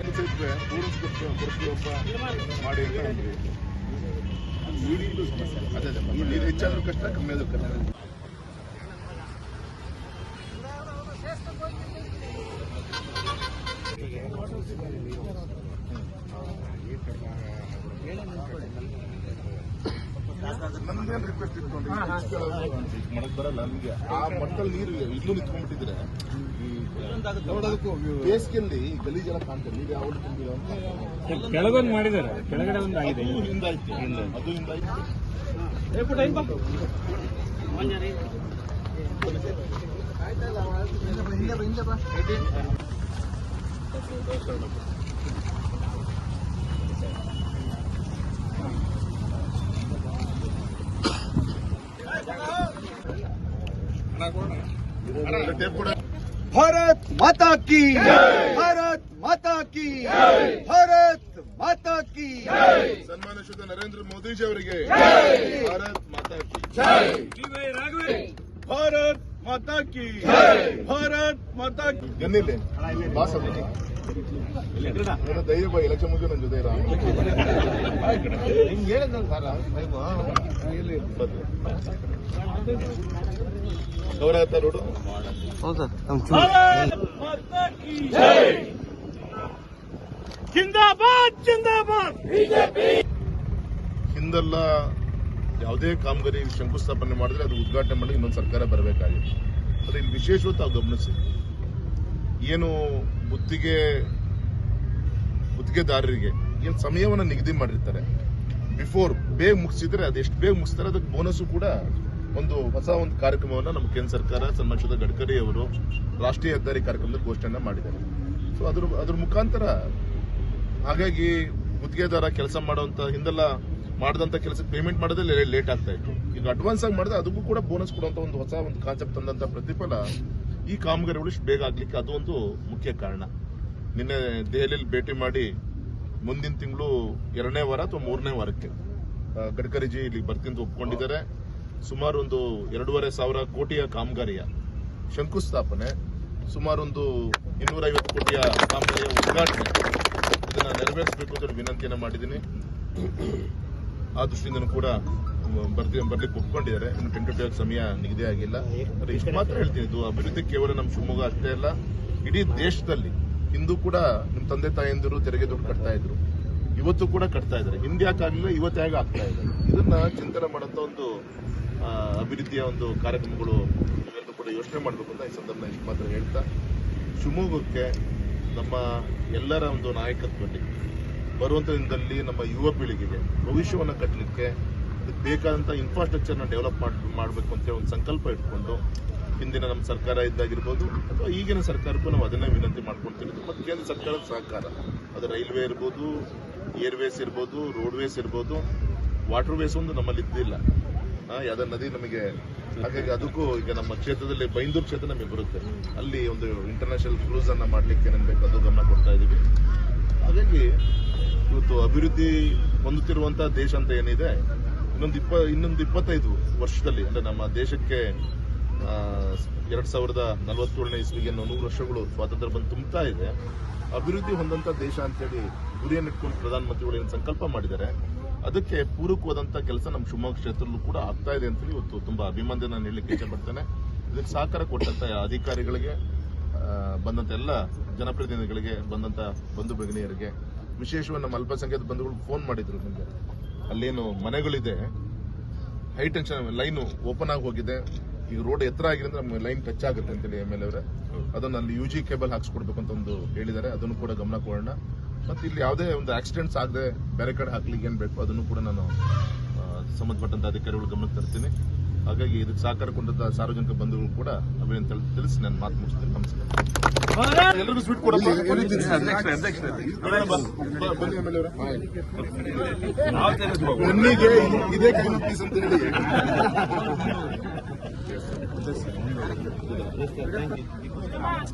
ಅನ್ಸಿದ್ರೆ ಪೂರೈಸ್ಕೊಡ್ತೀವಿ ಕೊಡ್ತೀವಪ್ಪ ಮಾಡಿ ಅಂತ ಸಮಸ್ಯೆ. ಅದೇ ನೀರು ಹೆಚ್ಚಾದ್ರೂ ಕಷ್ಟ ಕಮ್ಮಿ ಆದ್ರೂ ಕಷ್ಟ. ನಮ್ದೇನ್ ರಿಕ್ವೆಸ್ಟ್ ಇಟ್ಕೊಂಡು ಮಾಡಕ್ ಬರಲ್ಲ ನಮ್ಗೆ. ಆ ಮಟ್ಟದಲ್ಲಿ ನೀರು ಇಲ್ಲೂ ನಿಂತ್ಕೊಂಡ್ಬಿಟ್ಟಿದ್ರೆ ಬೇಸಿಗೆಯಲ್ಲಿ ಗಲೀಜೆಲ್ಲ ಕಾಣ್ತಾರೆ ನೀರು ಯಾವ ಕೆಳಗೊಂದು ಮಾಡಿದ್ದಾರೆ. ಕೆಳಗಡೆ ಒಂದು ಆಗಿದೆ. ಅದು ಹಿಂದಾಯ್ತು. ಅದು ಹಿಂದಾಯ್ತು. ಟೇಪ್ ಕೂಡ ಭಾರತ್ ಮಾತಾ ಕಿ ಭಾರತ್ ಮಾತಾ ಕಿ ಭಾರತ್ ಮಾತಾ ಕಿ ಸನ್ಮಾನ ಶ್ರೀ ನರೇಂದ್ರ ಮೋದಿಜಿ ಅವರಿಗೆ ಭಾರತ್ ಮಾತಾ ಕಿ ಭಾರತ್ ಮಾತಾ ಕಿ ಭಾರತ್ ಮಾತಾ ಕಿ ಗನ್ನಿಲ್ಲ ಬಾಸ್ ಧೈರ್ಯ ಬಾ ಎಲೆಕ್ಷನ್ ಮುಗಿದು ನನ್ನ ಜೊತೆ ಇರ. ಗೌರವ ನೋಡು. ಜಿಂದಾಬಾದ್ ಜಿಂದಾಬಾದ್. ಹಿಂದೆಲ್ಲ ಯಾವುದೇ ಕಾಮಗಾರಿ ಶಂಕುಸ್ಥಾಪನೆ ಮಾಡಿದ್ರೆ ಅದು ಉದ್ಘಾಟನೆ ಮಾಡಿ ಇನ್ನೊಂದು ಸರ್ಕಾರ ಬರಬೇಕಾಗಿತ್ತು ಆದರೆ ಇಲ್ಲಿ ವಿಶೇಷವಾಗಿ ತಾವು ಗಮನಿಸಿ. ಏನು ಗುತ್ತಿಗೆ ಗುತ್ತಿಗೆದಾರರಿಗೆ ಏನು ಸಮಯವನ್ನು ನಿಗದಿ ಮಾಡಿರ್ತಾರೆ. ಬಿಫೋರ್ ಬೇಗ ಮುಗಿಸಿದ್ರೆ ಅದೆಷ್ಟು ಬೇಗ ಮುಗಿಸ್ತಾರೆ ಅದಕ್ಕೆ ಬೋನಸ್ಸು ಕೂಡ ಒಂದು ಹೊಸ ಒಂದು ಕಾರ್ಯಕ್ರಮವನ್ನು ನಮ್ಮ ಕೇಂದ್ರ ಸರ್ಕಾರ ಸನ್ಮಾನ ಗಡ್ಕರಿ ಅವರು ರಾಷ್ಟ್ರೀಯ ಹೆದ್ದಾರಿ ಕಾರ್ಯಕ್ರಮದ ಘೋಷಣೆ ಮಾಡಿದ್ದಾರೆ. ಸೊ ಅದ್ರ ಅದ್ರ ಮುಖಾಂತರ ಹಾಗಾಗಿ ಗುತ್ತಿಗೆದಾರ ಕೆಲಸ ಮಾಡುವಂತ ಹಿಂದೆಲ್ಲ ಮಾಡಿದಂತ ಕೆಲಸ ಪೇಮೆಂಟ್ ಮಾಡೋದೇ ಲೇಟ್ ಆಗ್ತಾ ಇತ್ತು. ಈಗ ಅಡ್ವಾನ್ಸ್ ಆಗಿ ಮಾಡಿದ್ರೆ ಅದಕ್ಕೂ ಕೂಡ ಬೋನಸ್ ಕೊಡುವಂಥ ಒಂದು ಹೊಸ ಒಂದು ಕಾನ್ಸೆಪ್ಟ್ ತಂದಂತ ಪ್ರತಿಫಲ ಈ ಕಾಮಗಾರಿಗಳು ಇಷ್ಟು ಬೇಗ ಆಗ್ಲಿಕ್ಕೆ ಅದು ಒಂದು ಮುಖ್ಯ ಕಾರಣ. ನಿನ್ನೆ ದೆಹಲಿಯಲ್ಲಿ ಭೇಟಿ ಮಾಡಿ ಮುಂದಿನ ತಿಂಗಳು ಎರಡನೇ ವಾರ ಅಥವಾ ಮೂರನೇ ವಾರಕ್ಕೆ ಗಡ್ಕರಿಜಿ ಇಲ್ಲಿ ಬರ್ತೀನಿ ಅಂತ ಒಪ್ಕೊಂಡಿದ್ದಾರೆ. ಸುಮಾರು ಒಂದು ಎರಡೂವರೆ ಸಾವಿರ ಕೋಟಿಯ ಕಾಮಗಾರಿಯ ಶಂಕುಸ್ಥಾಪನೆ, ಸುಮಾರು ಒಂದು ಇನ್ನೂರೈವತ್ತು ಕೋಟಿಯ ಕಾಮಗಾರಿಯ ಉದ್ಘಾಟನೆ. ಇದನ್ನ ನೆರವೇರಿಸಬೇಕು ಅಂತ ವಿನಂತಿಯನ್ನು ವಿನಂತಿಯನ್ನ ಮಾಡಿದ್ದೀನಿ. ಆ ದೃಷ್ಟಿಯಿಂದನೂ ಕೂಡ ಬರ್ತಿ ಬರ್ಲಿಕ್ಕೆ ಒಪ್ಕೊಂಡಿದ್ದಾರೆ ಇನ್ನು ಟೆಂಟೇಟಿವ್ ಸಮಯ ನಿಗದಿ ಆಗಿಲ್ಲ. ಇಷ್ಟು ಮಾತ್ರ ಹೇಳ್ತೀನಿ. ಇದು ಅಭಿವೃದ್ಧಿ ಕೇವಲ ನಮ್ಮ ಶಿವಮೊಗ್ಗ ಅಷ್ಟೇ ಅಲ್ಲ, ಇಡೀ ದೇಶದಲ್ಲಿ ಹಿಂದೂ ಕೂಡ ನಿಮ್ಮ ತಂದೆ ತಾಯಂದಿರು ತೆರಿಗೆ ದುಡ್ಡು ಕಟ್ತಾ ಇದ್ರು. ಇವತ್ತು ಕೂಡ ಕಟ್ತಾ ಇದ್ದಾರೆ. ಹಿಂದೆ ಯಾಕಾಗಲಿಲ್ಲ ಇವತ್ತು ಹೇಗೆ ಆಗ್ತಾ ಇದೆ. ಇದನ್ನ ಚಿಂತನೆ ಮಾಡೋಂಥ ಒಂದು ಅಭಿವೃದ್ಧಿಯ ಒಂದು ಕಾರ್ಯಕ್ರಮಗಳು ಕೂಡ ಯೋಚನೆ ಮಾಡಬೇಕು ಅಂತ ಈ ಸಂದರ್ಭ ಇಷ್ಟು ಮಾತ್ರ ಹೇಳ್ತಾ, ಶಿವಮೊಗ್ಗಕ್ಕೆ ನಮ್ಮ ಎಲ್ಲರ ಒಂದು ನಾಯಕತ್ವದಲ್ಲಿ ಬರುವಂಥ ದಿನದಲ್ಲಿ ನಮ್ಮ ಯುವ ಪೀಳಿಗೆಗೆ ಭವಿಷ್ಯವನ್ನು ಕಟ್ಟಲಿಕ್ಕೆ ಬೇಕಾದಂತ ಇನ್ಫ್ರಾಸ್ಟ್ರಕ್ಚರ್ನ ಡೆವಲಪ್ ಮಾಡಬೇಕು ಅಂತ ಒಂದು ಸಂಕಲ್ಪ ಇಟ್ಕೊಂಡು ಹಿಂದಿನ ನಮ್ಮ ಸರ್ಕಾರ ಇದ್ದಾಗಿರ್ಬೋದು ಅಥವಾ ಈಗಿನ ಸರ್ಕಾರಕ್ಕೂ ನಾವು ಅದನ್ನೇ ವಿನಂತಿ ಮಾಡ್ಕೊಳ್ತೀವಿ ಮತ್ತು ಕೇಂದ್ರ ಸರ್ಕಾರದ ಸಹಕಾರ. ಅದು ರೈಲ್ವೆ ಇರ್ಬೋದು, ಏರ್ವೇಸ್ ಇರ್ಬೋದು ರೋಡ್ವೇಸ್ ಇರ್ಬೋದು ವಾಟರ್ ವೇಸ್ ಒಂದು ನಮ್ಮಲ್ಲಿ ಇದ್ದಿಲ್ಲ. ಯಾವುದೇ ನದಿ ನಮಗೆ, ಹಾಗಾಗಿ ಅದಕ್ಕೂ ಈಗ ನಮ್ಮ ಕ್ಷೇತ್ರದಲ್ಲಿ ಬೈಂದೂರು ಕ್ಷೇತ್ರ ನಮಗೆ ಬರುತ್ತೆ. ಅಲ್ಲಿ ಒಂದು ಇಂಟರ್ನ್ಯಾಷನಲ್ ಕ್ರೂಸ್ ಮಾಡಲಿಕ್ಕೆ ಮಾಡ್ಲಿಕ್ಕೆ ಏನೇನು ಬೇಕು ಅದು ಗಮನ ಕೊಡ್ತಾ ಇದ್ದೀವಿ. ಹಾಗಾಗಿ ಇವತ್ತು ಅಭಿವೃದ್ಧಿ ಹೊಂದುತ್ತಿರುವಂಥ ದೇಶ ಅಂತ ಏನಿದೆ ಇನ್ನೊಂದು ಇಪ್ಪ ಇನ್ನೊಂದು ಇಪ್ಪತ್ತೈದು ವರ್ಷದಲ್ಲಿ, ಅಂದ್ರೆ ನಮ್ಮ ದೇಶಕ್ಕೆ ಎರಡ್ ಸಾವಿರದ ನಲವತ್ತೇಳನೇ ಇಸ್ವಿಗೆ ನೂರು ವರ್ಷಗಳು ಸ್ವಾತಂತ್ರ್ಯ ಬಂದು ತುಂಬುತ್ತಾ ಇದೆ. ಅಭಿವೃದ್ಧಿ ಹೊಂದಂತ ದೇಶ ಅಂತೇಳಿ ಗುರಿಯನ್ನು ಇಟ್ಕೊಂಡು ಪ್ರಧಾನಮಂತ್ರಿಗಳು ಏನು ಸಂಕಲ್ಪ ಮಾಡಿದ್ದಾರೆ, ಅದಕ್ಕೆ ಪೂರಕವಾದಂತ ಕೆಲಸ ನಮ್ಮ ಶಿವಮೊಗ್ಗ ಕ್ಷೇತ್ರದಲ್ಲೂ ಕೂಡ ಆಗ್ತಾ ಇದೆ ಅಂತೇಳಿ ಇವತ್ತು ತುಂಬಾ ಅಭಿಮಾನ ನಾನು ಹೇಳಲಿಕ್ಕೆ ಇಷ್ಟಪಡ್ತೇನೆ ಇದಕ್ಕೆ ಸಹಕಾರ ಕೊಟ್ಟಂತ ಅಧಿಕಾರಿಗಳಿಗೆ ಬಂದಂತ ಎಲ್ಲ ಜನಪ್ರತಿನಿಧಿಗಳಿಗೆ, ಬಂದಂತ ಬಂಧು ಭಗಿನಿಯರಿಗೆ, ವಿಶೇಷವಾಗಿ ನಮ್ಮ ಅಲ್ಪಸಂಖ್ಯಾತ ಬಂಧುಗಳು ಫೋನ್ ಮಾಡಿದ್ರು ನಮಗೆ. ಅಲ್ಲೇನು ಮನೆಗಳಿದೆ. ಹೈ ಟೆನ್ಷನ್ ಲೈನ್ ಓಪನ್ ಆಗಿ ಹೋಗಿದೆ. ಈಗ ರೋಡ್ ಎತ್ತರ ಆಗಿರೋದ್ರೆ ನಮ್ಮ ಲೈನ್ ಟಚ್ ಆಗುತ್ತೆ ಅಂತೇಳಿ ಎಂ ಎಲ್ ಅವರೇ. ಅದನ್ನ ಅಲ್ಲಿ ಯು ಜಿ ಕೇಬಲ್ ಹಾಕ್ಸ್ಕೊಡ್ಬೇಕು ಅಂತ ಒಂದು ಹೇಳಿದ್ದಾರೆ. ಅದನ್ನು ಕೂಡ ಗಮನ ಕೊಡೋಣ. ಮತ್ತೆ ಇಲ್ಲಿ ಯಾವುದೇ ಒಂದು ಆಕ್ಸಿಡೆಂಟ್ಸ್ ಆಗದೆ ಬೇರೆ ಕಡೆ ಹಾಕ್ಲಿಕ್ಕೆ ಏನ್ ಬೇಕು ಅದನ್ನು ಕೂಡ ನಾನು ಸಂಬಂಧಪಟ್ಟಂತ ಅಧಿಕಾರಿಗಳು ಗಮನಕ್ಕೆ ತರ್ತೀನಿ. ಹಾಗಾಗಿ ಇದಕ್ಕೆ ಸಹಕಾರ ಕೊಟ್ಟಂತಹ ಸಾರ್ವಜನಿಕ ಬಂಧುಗಳು ಕೂಡ ಅಭಿನಂದನೆ ತಿಳಿಸಿ ನನ್ನ ಮಾತು ಮುಗಿಸ್ತೇನೆ. ನಮಸ್ಕಾರ. ಎಲ್ಲರಿಗೂ ಸ್ವೀಟ್ ಕೊಡಪ್ಪ? ಇದೇ ಕೈ ಪೀಸ್ ಅಂತ ಹೇಳಿ.